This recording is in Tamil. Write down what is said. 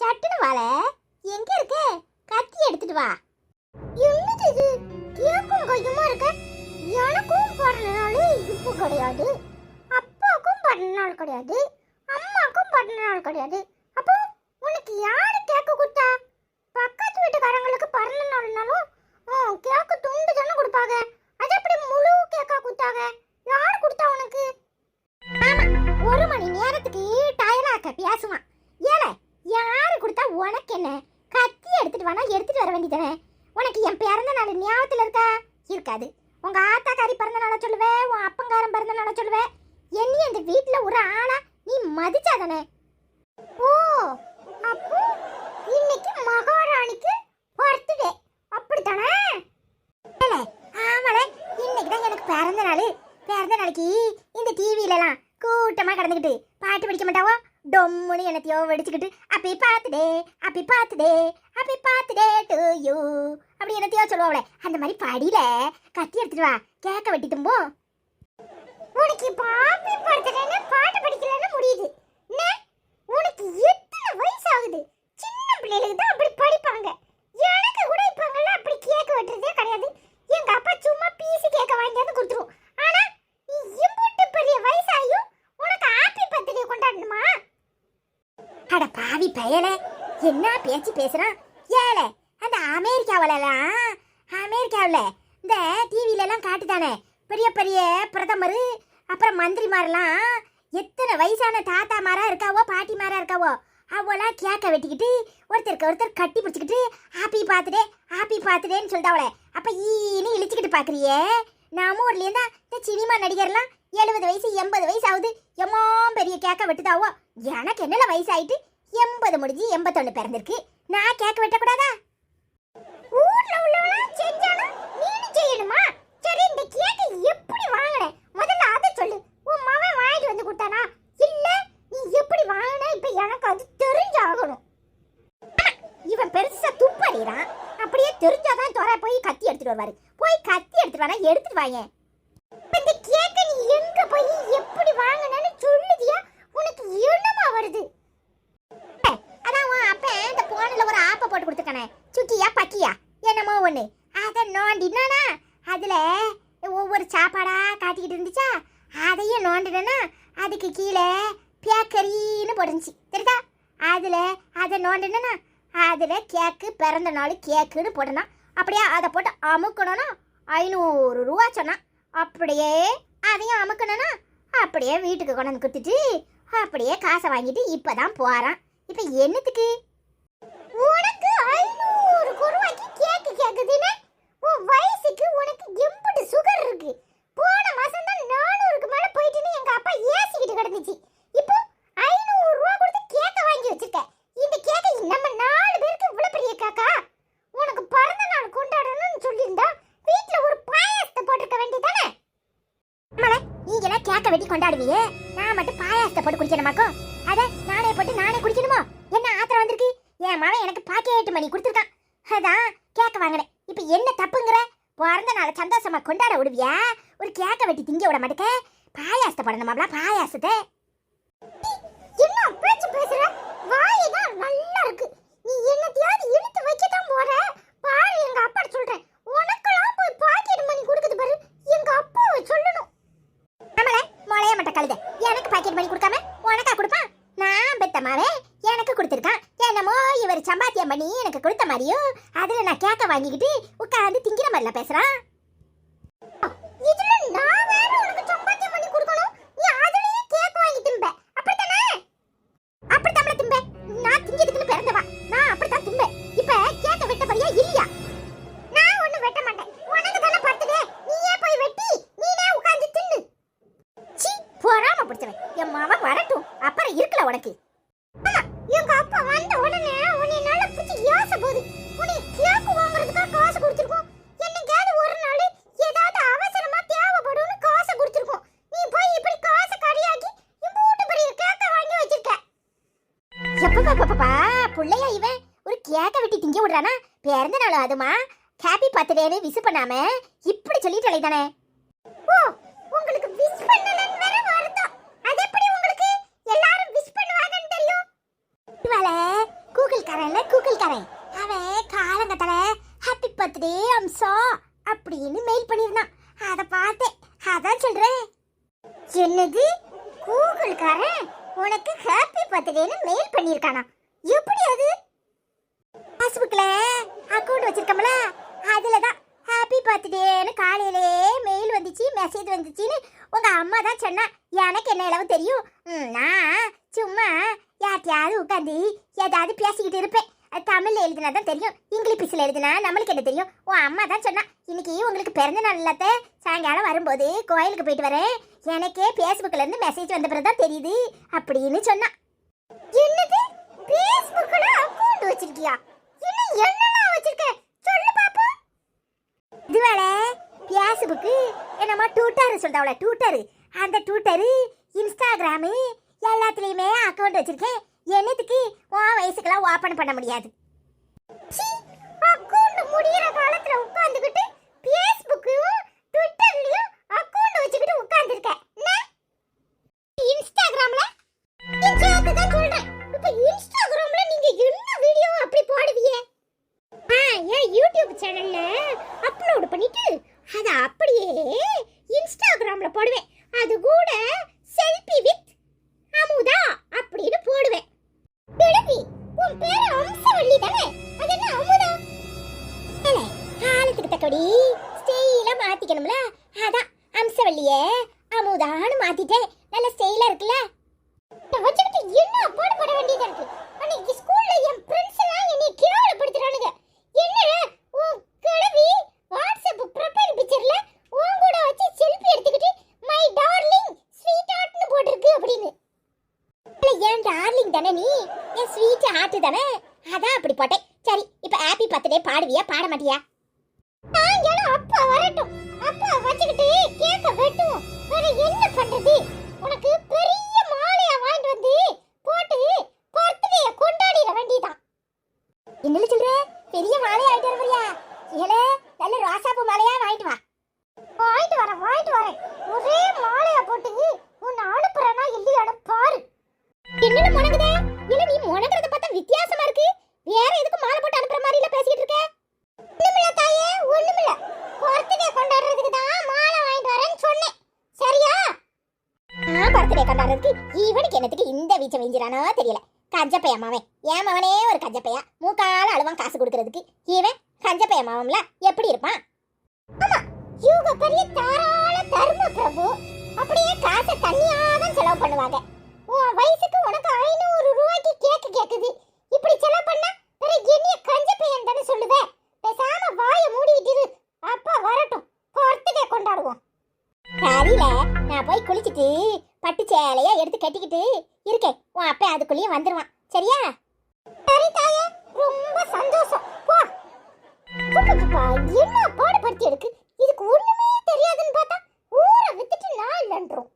சட்டுன்னு வாழ. எங்க இருக்க? கத்தி எடுத்துட்டு வா. என்னது இது? கேக்கும் கையுமா இருக்க? எனக்கும் பிறந்த நாள் இப்போ கிடையாது. அப்பாவுக்கும் பிறந்த நாள் கிடையாது. அம்மாக்கும் பிறந்த நாள் கிடையாது. அப்போ உனக்கு யாரு கேக்கு கொடுத்தா? பக்கத்து வீட்டுக்காரங்களுக்கு பிறந்த நாள்னாலும் கேக்கு துண்டு தானே கொடுப்பாங்க. அது எப்படி முழு கேக்கா கொடுத்தாங்க? யார் கொடுத்தா உனக்கு? ஆமா ஒரு மணி நேரத்துக்கு டயலாக்க பேசுவான். ஏழை யாரு கொடுத்தா உனக்கு என்ன? கத்தி எடுத்துட்டு வேணா எடுத்துட்டு வர வேண்டியதானே உனக்கு என் பிறந்த நாள் ஞாபகத்துல இருக்கா? இருக்காது. உங்க ஆத்தாக்காரி பிறந்த நாள சொல்லுவேன் உன் அப்பங்காரன் பிறந்த நாள சொல்லுவேன் என்னையும் இந்த வீட்டில் ஒரு ஆளா நீ மதிச்சாதானே ஓ அப்போ இன்னைக்கு மகாராணிக்கு பர்த்டே அப்படித்தானே? ஏலே, ஆமாலே இன்னைக்கு தான் எனக்கு பிறந்த நாள். பிறந்த நாளைக்கு இந்த டிவிலலாம் கூட்டமா கடந்துக்கிட்டு பாட்டு படிக்க மாட்டாவோ? டொம்முன்னு என்னத்தையோ வெடிச்சுக்கிட்டு birthday happy birthday birthday birthday birthday to you அப்படி என்னத்தையோ சொல்லுவாங்களே அந்த மாதிரி படியில கத்தி எடுத்துட்டு வா. கேக்க வெட்டி தும்போ. உனக்கு இப்போ ஹாப்பி பர்த்டேன்னு பாட்டு படிக்கலன்னு முடியுது. என்ன? உனக்கு எத்தனை வயசு ஆகுது சின்ன பிள்ளைகளுக்கு தான் அப்படி படிப்பாங்க. எனக்கு கூட இப்பங்கெல்லாம் அப்படி கேக்க வெட்டுறதே கிடையாது. எங்க அப்பா சும்மா பீஸ் கேக்க வாங்கி வந்து கொடுத்துரும். ஆனா நீ இம்புட்டு பெரிய வயசாயும் உனக்கு ஹாப்பி பர்த்டே கொண்டாடணுமா? அட பாவி பயலே. என்ன பேச்சு பேசுறான் ஏலே அந்த அமெரிக்காவிலலாம் அமெரிக்காவில் இந்த டிவில காட்டுதானே பெரிய பெரிய பிரதமர் அப்புறம் மந்திரிமாரெலாம் எத்தனை வயசான தாத்தாமாரா இருக்காவோ பாட்டிமாரா இருக்காவோ அவளாம் கேக்க வெட்டிக்கிட்டு ஒருத்தருக்கு ஒருத்தர் கட்டி பிடிச்சிக்கிட்டு ஹாப்பி பார்த்துடே ஹாப்பி பார்த்துடேன்னு சொல்லிட்டாவளே அப்போ ஈன்னு இழிச்சிக்கிட்டு பார்க்குறியே நம்ம ஊர்லேயும் தான் இந்த சினிமா நடிகர்லாம் எழுபது வயசு எண்பது வயசு ஆகுது எம்மா பெரிய கேக்க வெட்டுதாவோ? எனக்கு என்னல வயசு எண்பது முடிஞ்சு எண்பத்தொன்னு பிறந்திருக்கு. நான் கேட்க வெட்டக்கூடாதா? ஊர்ல உள்ளவளாம் செஞ்சாலும் நீனு செய்யணுமா? சரி இந்த கேக்கு எப்படி வாங்கின? முதல்ல அதை சொல்லு. உன் மவன் வாங்கிட்டு வந்து கொடுத்தானா? இல்ல நீ எப்படி வாங்கின? இப்ப எனக்கு அது தெரிஞ்சாகணும். இவன் பெருசா துப்பறிறான். அப்படியே தெரிஞ்சாதான் தோற போய் கத்தி எடுத்துட்டு வருவாரு. போய் கத்தி எடுத்துட்டு வரா எடுத்துட்டு வாங்க இந்த கேக்க நீ எங்க போய் எப்படி வாங்கினு சொல்லுதியா? உனக்கு என்னமா வருது? ஃபோனில் போன்ல ஒரு ஆப்பை போட்டு கொடுத்துருக்கானே. சுக்கியா பக்கியா? என்னமோ ஒண்ணு. அதை நோண்டினானா அதுல ஒவ்வொரு சாப்பாடா காட்டிக்கிட்டு இருந்துச்சா? அதையும் நோண்டினா அதுக்கு கீழே பேக்கரின்னு போட்டுருந்துச்சு. தெரியுதா? அதுல அதை நோண்டினா அதுல கேக்கு பிறந்த நாள் கேக்குன்னு போட்டனா அப்படியே அதை போட்டு அமுக்கணும்னா ஐநூறு ரூபா சொன்னான் அப்படியே அதையும் அமுக்கணும்னா அப்படியே வீட்டுக்கு கொண்டு வந்து கொடுத்துட்டு அப்படியே காசை வாங்கிட்டு இப்போ தான் போகிறான் இப்போ என்னத்துக்கு? ஒரு ரூபாய்க்கு கேக்கு கேக்குதுன்னு உன் வயசுக்கு உனக்கு எம்புட்டு சுகர் இருக்கு. போன மாசம் தான் நானூறுக்கு மேல போயிட்டுன்னு எங்க அப்பா ஏசிக்கிட்டு கிடந்துச்சு. இப்போ ஐநூறு ரூபா கொடுத்து கேக்க வாங்கி வச்சிருக்க. இந்த கேக்கை நம்ம நாலு பேருக்கு இவ்வளவு பெரிய காக்கா? உனக்கு பிறந்த நாள் கொண்டாடணும்னு சொல்லியிருந்தா வீட்டுல ஒரு பாயாசத்தை போட்டிருக்க வேண்டியதானே? அம்மாளே நீங்க எல்லாம் கேக்க வெட்டி கொண்டாடுவீங்க. நான் மட்டும் பாயாசத்தை போட்டு குடிக்கணுமாக்கும் அத நானே போட்டு நானே குடிக்கணுமோ? என்ன ஆத்திரம் வந்திருக்கு? என் மகன் எனக்கு பாக்கெட் மணி கொடுத்துருக்கான். அதான் கேட்க வாங்கினேன். இப்போ என்ன தப்புங்கிற? பிறந்த நாளை சந்தோஷமா கொண்டாட விடுவியா? ஒரு கேக்க வெட்டி திங்க விட மாட்டேக்க? பாயாசத்தை போடணுமாப்ல பாயாசத்தை. என்ன பேச்சு பேசுற? வாய் தான் நல்லா இருக்கு. நீ என்னத்தையாவது இழுத்து வைக்கத்தான் போற? பாரு எங்க அப்பா சொல்றேன். உனக்கெல்லாம் போய் பாக்கெட் மணி கொடுக்குது பாரு. எங்க அப்பாவை சொல்லணும். ஆமால மொளைய மாட்ட கழுத. எனக்கு பாக்கெட் மணி கொடுக்காம உனக்கா கொடுப்பான்? நான் பெத்தமாவே எனக்கு கொடுத்துருக்கான். என்னமோ இவர் சம்பாத்தியம் பண்ணி எனக்கு கொடுத்த மாதிரியும் அதுல நான் கேக்க வாங்கிக்கிட்டு உட்காந்து திங்கிற மாதிரில பேசுறான். வந்த உடனே உன்னை நல்லா பிடிச்சி ஏச போகுது. உன்னை கேக்கு வாங்குறதுக்காக காசு கொடுத்துருக்கோம். என்னைக்காவது ஒரு நாள் ஏதாவது அவசரமா தேவைப்படும்னு காசை கொடுத்துருக்கோம். நீ போய் இப்படி காசை கடையாக்கி இம்பூட்டு பெரிய கேக்க வாங்கி வச்சிருக்க. எப்பப்பா புள்ளையா இவன்? ஒரு கேக்க வெட்டி திங்க விடுறானா? பிறந்த நாள் அதுமா ஹாப்பி பர்த்டேன்னு விசு பண்ணாம இப்படி சொல்லிட்டு தானே ஓ உங்களுக்கு விஷ் பண்ணலன்னு வேற வருத்தம் அது எப்படி உங்களுக்கு எல்லாரும் விஷ் பண்ணுவாங்கன்னு தெரியும் இவளே காரன்ல கூகுள் காரன் அவன் காலங்கத்தால ஹாப்பி பர்த்டே அம்சா அப்படின்னு மெயில் பண்ணியிருந்தான் அதை பார்த்தேன் அதான் சொல்றேன். என்னது? கூகுள்காரன் உனக்கு ஹாப்பி பர்த்டேன்னு மெயில் பண்ணியிருக்கானா எப்படி அது? பாஸ்புக்ல அக்கௌண்ட் வச்சிருக்கோம்ல அதுல தான் ஹாப்பி பர்த்டேன்னு காலையிலே மெயில் வந்துச்சு மெசேஜ் வந்துச்சுன்னு உங்க அம்மா தான் சொன்னா. எனக்கு என்ன அளவு தெரியும். நான் சும்மா யார்ட்டையாவது உட்காந்து ஏதாவது பேசிக்கிட்டு இருப்பேன். தமிழில் தமிழ்ல எழுதினா தான் தெரியும். இங்கிலீஷில் எழுதினா நம்மளுக்கு என்ன தெரியும்? உன் அம்மா தான் சொன்னா. இன்னைக்கு உங்களுக்கு பிறந்த நாள்லத்த சாயங்காலம் வரும்போது கோயிலுக்கு போயிட்டு வரேன். எனக்கே ஃபேஸ்புக்கில் இருந்து மெசேஜ் வந்த பிறகு தான் தெரியுது அப்படின்னு சொன்னா. என்னது? ஃபேஸ்புக்கில் அக்கவுண்ட் வச்சிருக்கியா? இன்னும் என்னலாம் வச்சிருக்க? சொல்லு பாப்போம் இதுவேளை ஃபேஸ்புக்கு என்னமோ ட்விட்டர் சொல்லிட்டாவல ட்விட்டர் அந்த ட்விட்டரு இன்ஸ்டாகிராமு எல்லாத்துலேயுமே அக்கௌண்ட் வச்சிருக்கேன். என்னத்துக்கு? உன் வயசுக்கெல்லாம் ஓப்பன் பண்ண முடியாது. அக்கௌண்ட் முடியிற மாத்திக்கணும்ல அதான் அம்சவள்ளிய அமுதான்னு மாத்திட்டேன் நல்ல ஸ்டைலா இருக்குல்ல? இதை வச்சுக்கிட்டு என்ன பாடுபட வேண்டியதா இருக்கு? அன்னைக்கு ஸ்கூல்ல என் ஃப்ரெண்ட்ஸ் எல்லாம் என்னை கேவலப்படுத்துறானுங்க என்ன உன் கிழவி வாட்ஸ்அப் ப்ரொஃபைல் பிக்சர்ல உன் கூட வச்சு செல்ஃபி எடுத்துக்கிட்டு மை டார்லிங் ஸ்வீட் ஹார்ட்னு போட்டிருக்கு அப்படின்னு. இல்ல, ஏன் டார்லிங் தானே நீ? என் ஸ்வீட் ஹார்ட் தானே? அதான் அப்படி போட்டேன். சரி இப்ப ஹாப்பி பர்த்டே பாடுவியா? பாட மாட்டியா? சாயங்காலம் அப்பா வரட்டும். அப்பா கேக்க வேற என்ன பண்றது? உனக்கு பெரிய மாலையா வாங்கிட்டு வந்து போட்டு பர்த்டே கொண்டாடிட வேண்டியதான் என்ன சொல்ற? பெரிய மாலையா ஆயிட்டு வரியா ஏல நல்ல ரோசாப்பூ மாலையா வாங்கிட்டு வா. வாங்கிட்டு வரேன் வாங்கிட்டு வரேன். ஒரே பர்த்டே கொண்டாடுறதுக்கு இவனுக்கு என்னத்துக்கு இந்த வீச்சம் வெஞ்சிரானோ தெரியல. கஞ்சப்பைய மாவன் ஏன் மவனே ஒரு கஞ்சப்பையா. மூக்கால அழுவான் காசு கொடுக்கறதுக்கு. இவன் கஞ்சப்பைய மாவம்ல எப்படி இருப்பான்? ஆமா இவங்க பெரிய தாராள தர்ம பிரபு. அப்படியே காசை தண்ணியா தான் செலவு பண்ணுவாங்க. உன் வயசுக்கு உனக்கு ஐநூறு ரூபாய்க்கு கேக்கு கேக்குது. இப்படி செலவு பண்ணா வேற என்னைய கஞ்ச பையன் தானே சொல்லுவே? பேசாம வாய மூடிட்டு இரு அப்பா வரட்டும். பர்த்டே கொண்டாடுவோம். சரியில நான் போய் குளிச்சிட்டு பட்டு சேலையா எடுத்து கட்டிக்கிட்டு இருக்கேன். உன் அப்பா அதுக்குள்ளேயும் வந்துடுவான் சரியா? சரி ரொம்ப சந்தோஷம். போ. என்ன பாடுபடுத்தி எடுக்கு இதுக்கு ஒண்ணுமே தெரியாதுன்னு பார்த்தா ஊரை வித்துட்டு நான் இல்லைன்றோம்.